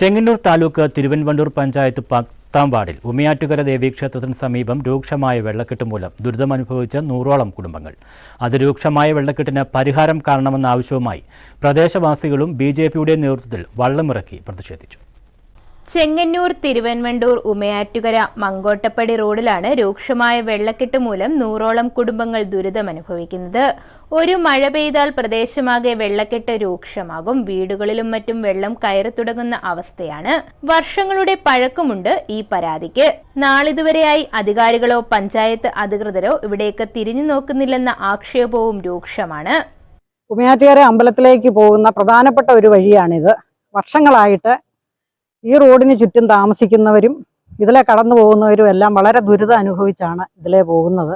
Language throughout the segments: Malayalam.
ചെങ്ങന്നൂർ താലൂക്ക് തിരുവൻവണ്ടൂർ പഞ്ചായത്ത് പത്താം വാർഡിൽ ഉമിയാറ്റുകര ദേവീക്ഷേത്രത്തിന് സമീപം രൂക്ഷമായ വെള്ളക്കെട്ട് മൂലം ദുരിതമനുഭവിച്ച നൂറോളം കുടുംബങ്ങൾ. അതിരൂക്ഷമായ വെള്ളക്കെട്ടിന് പരിഹാരം കാണണമെന്ന ആവശ്യവുമായി പ്രദേശവാസികളും ബി നേതൃത്വത്തിൽ വള്ളമിറക്കി പ്രതിഷേധിച്ചു. ചെങ്ങന്നൂർ തിരുവൻവണ്ടൂർ ഉമയാറ്റുകര മങ്കോട്ടപ്പടി റോഡിലാണ് രൂക്ഷമായ വെള്ളക്കെട്ട് മൂലം നൂറോളം കുടുംബങ്ങൾ ദുരിതമനുഭവിക്കുന്നത് ഒരു മഴ പെയ്താൽ പ്രദേശമാകെ വെള്ളക്കെട്ട് രൂക്ഷമാകും. വീടുകളിലും മറ്റും വെള്ളം കയറി തുടങ്ങുന്ന അവസ്ഥയാണ്. വർഷങ്ങളുടെ പഴക്കമുണ്ട് ഈ പരാതിക്ക്. നാളിതുവരെയായി അധികാരികളോ പഞ്ചായത്ത് അധികൃതരോ ഇവിടേക്ക് തിരിഞ്ഞു നോക്കുന്നില്ലെന്ന ആക്ഷേപവും രൂക്ഷമാണ്. ഉമയാറ്റുകര അമ്പലത്തിലേക്ക് പോകുന്ന പ്രധാനപ്പെട്ട ഒരു വഴിയാണിത്. വർഷങ്ങളായിട്ട് ഈ റോഡിന് ചുറ്റും താമസിക്കുന്നവരും ഇതിലെ കടന്നു പോകുന്നവരും എല്ലാം വളരെ ദുരിതം അനുഭവിച്ചാണ് ഇതിലെ പോകുന്നത്.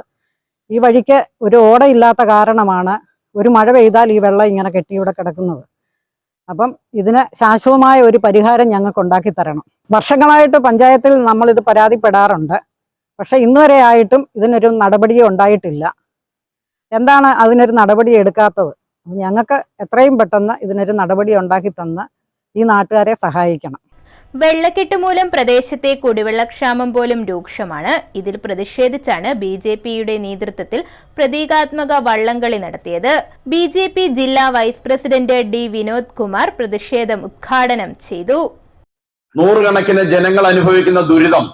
ഈ വഴിക്ക് ഒരു ഓടയില്ലാത്ത കാരണമാണ് ഒരു മഴ പെയ്താൽ ഈ വെള്ളം ഇങ്ങനെ കെട്ടി ഇവിടെ കിടക്കുന്നത്. അപ്പം ഇതിന് ശാശ്വതമായ ഒരു പരിഹാരം ഞങ്ങൾക്ക് ഉണ്ടാക്കി തരണം. വർഷങ്ങളായിട്ട് പഞ്ചായത്തിൽ നമ്മൾ നമ്മളിത് പരാതിപ്പെടാറുണ്ട്. പക്ഷെ ഇന്നുവരെ ആയിട്ടും ഇതിനൊരു നടപടിയോ ഉണ്ടായിട്ടില്ല. എന്താണ് അതിനൊരു നടപടി എടുക്കാത്തത്? ഞങ്ങൾക്ക് എത്രയും പെട്ടെന്ന് ഇതിനൊരു നടപടി ഉണ്ടാക്കി തന്ന് ഈ നാട്ടുകാരെ സഹായിക്കണം. വെള്ളക്കെട്ട് മൂലം പ്രദേശത്തെ കുടിവെള്ളക്ഷാമം പോലും രൂക്ഷമാണ്. ഇതിൽ പ്രതിഷേധിച്ചാണ് ബി ജെ പിയുടെ നേതൃത്വത്തിൽ പ്രതീകാത്മക വള്ളംകളി നടത്തിയത്. ബി ജെ പി ജില്ലാ vice president D Vinod Kumar പ്രതിഷേധം ഉദ്ഘാടനം ചെയ്തു. നൂറുകണക്കിന് ജനങ്ങൾ അനുഭവിക്കുന്ന ദുരിതം.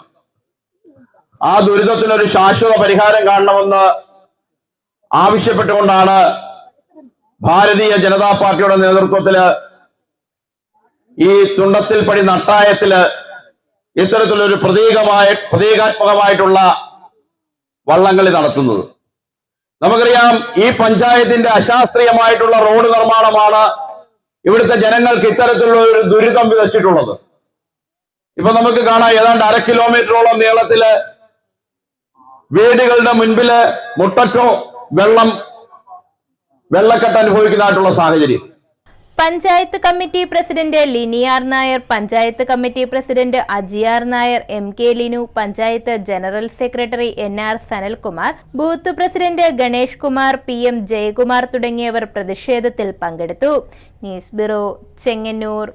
ആ ദുരിതത്തിനൊരു ശാശ്വത പരിഹാരം കാണണമെന്ന് ആവശ്യപ്പെട്ടുകൊണ്ടാണ് ഭാരതീയ ജനതാ പാർട്ടിയുടെ നേതൃത്വത്തിൽ ഈ തുണ്ടത്തിൽ പടി നട്ടായത്തിൽ ഇത്തരത്തിലൊരു പ്രതീകമായ പ്രതീകാത്മകമായിട്ടുള്ള വള്ളംകളി നടത്തുന്നത്. നമുക്കറിയാം ഈ പഞ്ചായത്തിന്റെ അശാസ്ത്രീയമായിട്ടുള്ള റോഡ് നിർമ്മാണമാണ് ഇവിടുത്തെ ജനങ്ങൾക്ക് ഇത്തരത്തിലുള്ള ഒരു ദുരിതം വിതച്ചിട്ടുള്ളത്. ഇപ്പൊ നമുക്ക് കാണാം ഏതാണ്ട് അര കിലോമീറ്ററോളം നീളത്തിൽ വീടുകളുടെ മുൻപിൽ മുട്ടറ്റോ വെള്ളം വെള്ളക്കെട്ട് അനുഭവിക്കുന്നതായിട്ടുള്ള സാഹചര്യം. Panchayat committee president Liniyar Nair panchayat committee president Ajiyar Nair M K Linu panchayat general secretary N R Sanalkumar booth president Ganesh Kumar P M Jayakumar തുടങ്ങിയവർ പ്രതിഷേധത്തിൽ പങ്കെടുത്തു. News bureau Chengannur.